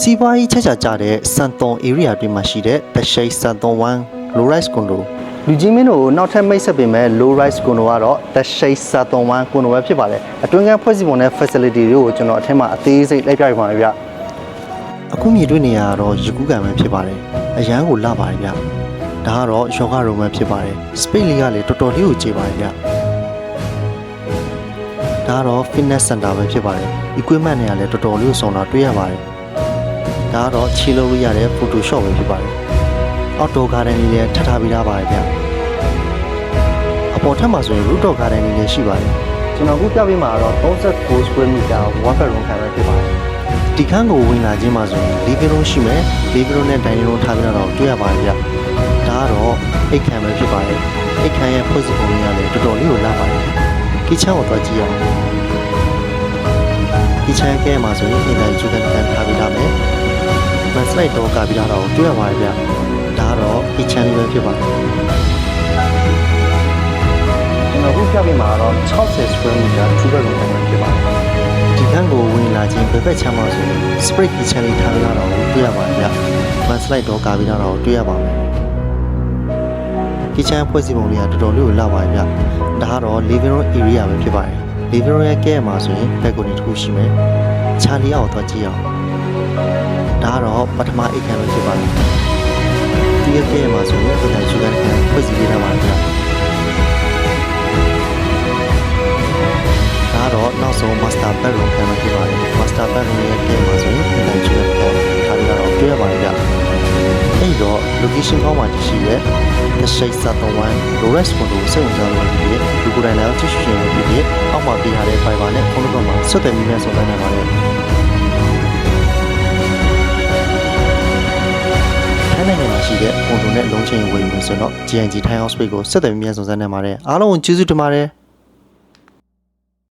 စီးပွားရေးချက်ချာကြတဲ့စန်သွန် area တွင်မှာရှိတဲ့တရှိတ်စန်သွန်1 low rise condo လူကြီးမင်းတို့ကိုနောက်ထပ်မိတ်ဆက်ပေးမယ် low rise condo ကတော့တရှိတ်စန်သွန်1 condo ပဲဖြစ်ပါတယ်အတွင်းကဖွဲ့စည်းပုံနဲ့ facility တွေကိုကျွန်တော်အထက်မှာအသေးစိတ်လိုက်ပြပြပါမယ်ဗျအခုမြင်တွေ့နေရတာတော့ရကူးကံပဲဖြစ်ပါတယ်အရန်ကိုလာပါတယ်ဗျဒါကတော့ယောဂရုံပဲဖြစ်ပါတယ် space လေးကလည်းတော်တော်လေးကိုကျေပါတယ်ဗျဒါကတော့ fitness center ပဲဖြစ်ပါတယ် equipment တွေကလည်းတော်တော်လေးကိုစုံတာတွေ့ရပါတယ် ဒါကတော့ခြေလုပ်လို့ရတဲ့ photoshop ပဲဖြစ်ပါတယ် outdoor garden လေးလည်းထပ်ထားပြီးသားပါတယ်ဗျအပေါ်ထပ်မှာဆိုရင် rooftop garden လေးလည်းရှိပါတယ်ကျွန်တော်အခုပြပေးမှာကတော့39 square meter one bedroom ခံပဲဖြစ်ပါတယ်ဒီခန်းကိုဝင်လာခြင်းမှာဆိုရင် living room ရှိမယ် living room နဲ့ dining room ထားပြီးတော့တွေ့ရပါတယ်ဗျဒါကတော့အိတ်ခန်းပဲဖြစ်ပါတယ်အိတ်ခန်းရဲ့ဖွဲ့စည်းပုံလေးကလည်းတော်တော်လေးကိုလာပါတယ်ကီချန်ကိုတော့ကြည့်အောင်ကီချန်ကဲမှာဆိုရင်ဒီတိုင်းကျူကန်ကန်ထားပြီးသားမယ် မန်စလိုက်တော့ကပြီးသားတော့တွေ့ရပါတယ်ဗျဒါကတော့ကီချန်လေးပဲဖြစ်ပါတယ်ကျွန်တော်ခုပြပေးမှာတော့60 square meter two bedroom ပဲဖြစ်ပါတယ်ဒီခန်းကိုဝင်လာခြင်းဘယ်ဘက်ချမ်းမှာဆိုရင် spray kitchen လေးထားပြီးသားတော့တွေ့ရပါတယ်ဗျမန်စလိုက်တော့ကပြီးသားတော့တွေ့ရပါမယ်ကီချန်ဖွဲ့စည်းပုံလေးကတော်တော်လေးကိုလာပါတယ်ဗျ။ဒါကတော့ living room area ပဲဖြစ်ပါတယ်။ living room ရဲ့ကဲမှာဆိုရင် balcony တစ်ခုရှိမယ်။ခြာလီယာကိုတော့ကြည့်အောင်။ဒါကတော့ ပထမအိတ်ခမ်းပဲဖြစ်ပါတယ်။ဒီရဲ့ကဲမှာဆိုရင်ဒီကယူကန်ခံဖွဲ့စည်းပေးထားပါတယ်ဗျ။ဒါကတော့နောက်ဆုံး master bedroom ခံပဲဖြစ်ပါတယ်။ master bedroom ရဲ့ကဲမှာဆိုရင်ဒီကယူကန်ခံထားပြီးတော့တွေ့ရပါတယ်ဗျ။အဲ့တော့ location ကောင်းမှတရှိရဲ့တရှိတ်စတ်တော်ဝမ် Lores Condo ကိုစိတ်ဝင်စားလို့ဖြစ်ဖြစ်ဒီကိုယ်တိုင်လည်းကြည့်ရှုရှင်လို့ဖြစ်ဖြစ်အောက်မှာပေးထားတဲ့ Fiber နဲ့ဖုန်းနံပါတ်မှာဆက်သွယ်မိမဲ့ဆောင်နိုင်ပါတယ်။ နိုင်ငံမှာရှိတဲ့ Condo နဲ့လုံးချင်းဝယ်ယူလို့ဆိုတော့ GNG Thai House Space ကိုဆက်သွယ်မိမဲ့ဆောင်နိုင်ပါတယ်။အားလုံးကိုကျေးဇူးတင်ပါတယ်။